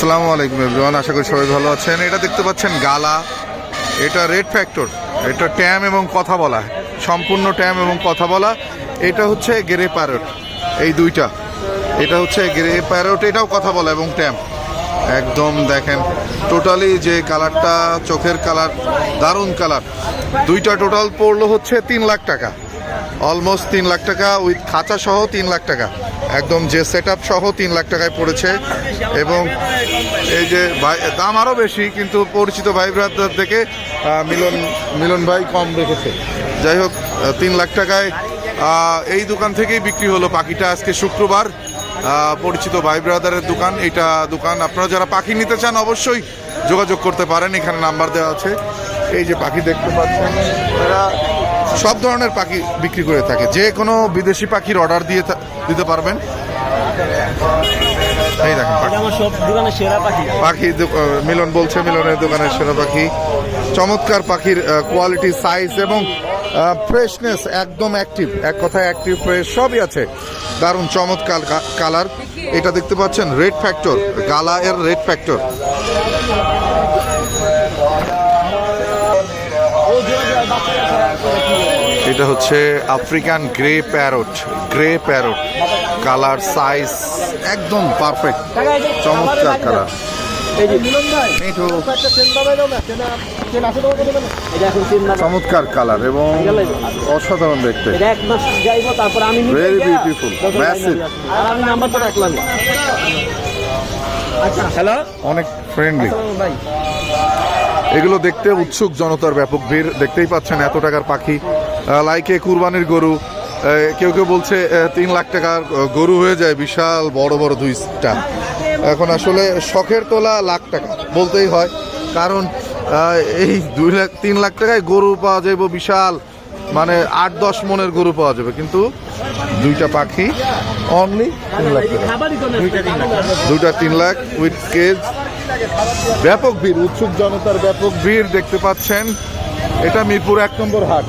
আসসালামু আলাইকুম এভরিওয়ান আশা করি সবাই ভালো আছেন। এটা দেখতে পাচ্ছেন গালা। এটা রেড ফ্যাক্টর এটা ট্যাম এবং কথা বলা। সম্পূর্ণ ট্যাম এবং কথা বলা। এটা হচ্ছে গেরে প্যারট এই দুইটা। এটা হচ্ছে গেরে প্যারট এটাও কথা বলা এবং ট্যাম একদম দেখেন টোটালি যে কালারটা চোখের কালার দারুণ কালার দুইটা টোটাল পড়ল হচ্ছে তিন লাখ টাকা। অলমোস্ট তিন লাখ টাকা উইথ খাঁচা সহ তিন লাখ টাকা। একদম যে সেট আপ সহ তিন লাখ টাকায় পড়েছে। এবং এই যে ভাই, দাম আরও বেশি, কিন্তু পরিচিত ভাই ব্রাদার থেকে মিলন মিলন ভাই কম রেখেছে। যাই হোক তিন লাখ টাকায় এই দোকান থেকেই বিক্রি হলো পাখিটা আজকে শুক্রবার। পরিচিত ভাই ব্রাদারের দোকান, এটা দোকান। আপনারা যারা পাখি নিতে চান, অবশ্যই যোগাযোগ করতে পারেন। এখানে নাম্বার দেওয়া আছে। এই যে পাখি দেখতে পাচ্ছেন, এরা সব ধরনের পাখি বিক্রি করে থাকে। যে কোনো বিদেশি পাখির অর্ডার দিয়ে দিতে পারবেন। এই দেখেন পাখি। মিলন বলছে মিলনের দোকানের সেরা পাখি। চমৎকার পাখির কোয়ালিটি সাইজ এবং ফ্রেশনেস একদম অ্যাক্টিভ এক কথায় অ্যাক্টিভ ফ্রেশ সবই আছে। দারুণ চমৎকার কালার এটা দেখতে পাচ্ছেন রেড ফ্যাক্টর গালা এর রেড ফ্যাক্টর এটা হচ্ছে African grey parrot grey parrot. Colour size একদম পারফেক্ট চমৎকার কালার। চমৎকার কালার এবং অসাধারণ দেখতে। রাখলাম আচ্ছা হ্যালো অনেক ফ্রেন্ডলি এগুলো দেখতে উৎসুক জনতার ব্যাপক ভিড়। দেখতেই পাচ্ছেন এত টাকার পাখি। লাইকে কুরবানির গরু কেউ কেউ বলছে তিন লাখ টাকার গরু হয়ে যায়, বিশাল বড় বড় দুইটা। এখন আসলে শখের তোলা লাখ টাকা, বলতেই হয়। কারণ এই দুই লাখ, তিন লাখ টাকায় গরু পাওয়া যাবে বিশাল মানে আট, দশ মনের গরু পাওয়া যাবে। কিন্তু দুইটা পাখি অনলি তিন লাখ টাকা। দুইটা তিন লাখ উইথ কেজ ব্যাপক ভিড়, উৎসুক জনতার ব্যাপক ভিড় দেখতে পাচ্ছেন। এটা মিরপুর এক নম্বর হাট।